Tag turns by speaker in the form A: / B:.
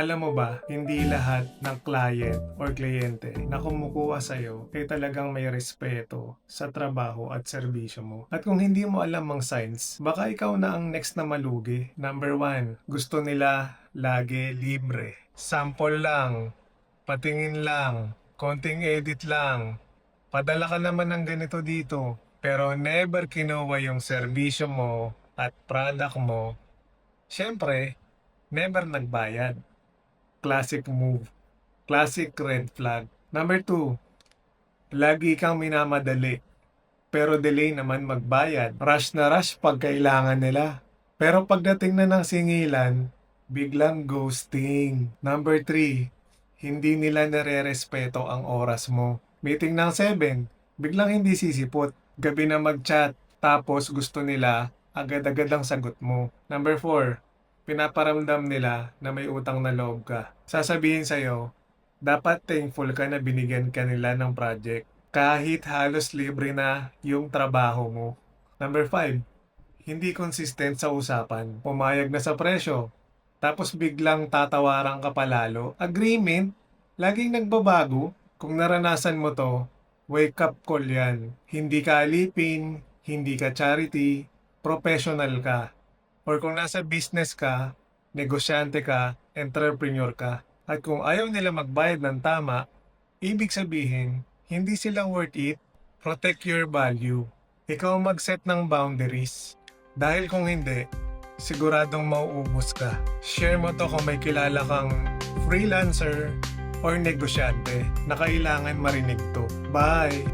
A: Alam mo ba, hindi lahat ng client or kliyente na kumukuha sa'yo ay talagang may respeto sa trabaho at serbisyo mo. At kung hindi mo alam ang signs, baka ikaw na ang next na malugi. Number one, gusto nila lagi libre. Sample lang, patingin lang, konting edit lang. Padala ka naman ng ganito dito, pero never kinuha yung serbisyo mo at product mo. Siyempre, never nagbayad. Classic move. Classic red flag. Number two, lagi kang minamadali. Pero delay naman magbayad. Rush na rush pag kailangan nila. Pero pagdating na ng singilan, biglang ghosting. Number three, hindi nila nare-respeto ang oras mo. Meeting ng 7, biglang hindi sisipot. Gabi na mag-chat, tapos gusto nila agad-agad ang sagot mo. Number 4, pinaparamdam nila na may utang na loob ka. Sasabihin sa'yo, dapat thankful ka na binigyan ka nila ng project kahit halos libre na yung trabaho mo. Number 5, hindi consistent sa usapan. Pumayag na sa presyo, tapos biglang tatawaran ka palalo. Agreement, laging nagbabago. Kung naranasan mo to, wake up call yan. Hindi ka alipin, hindi ka charity, professional ka. Or kung nasa business ka, negosyante ka, entrepreneur ka. At kung ayaw nila magbayad ng tama, ibig sabihin, hindi sila worth it. Protect your value. Ikaw mag-set ng boundaries. Dahil kung hindi, siguradong mauubos ka. Share mo to kung may kilala kang freelancer or negosyante na kailangan marinig to. Bye!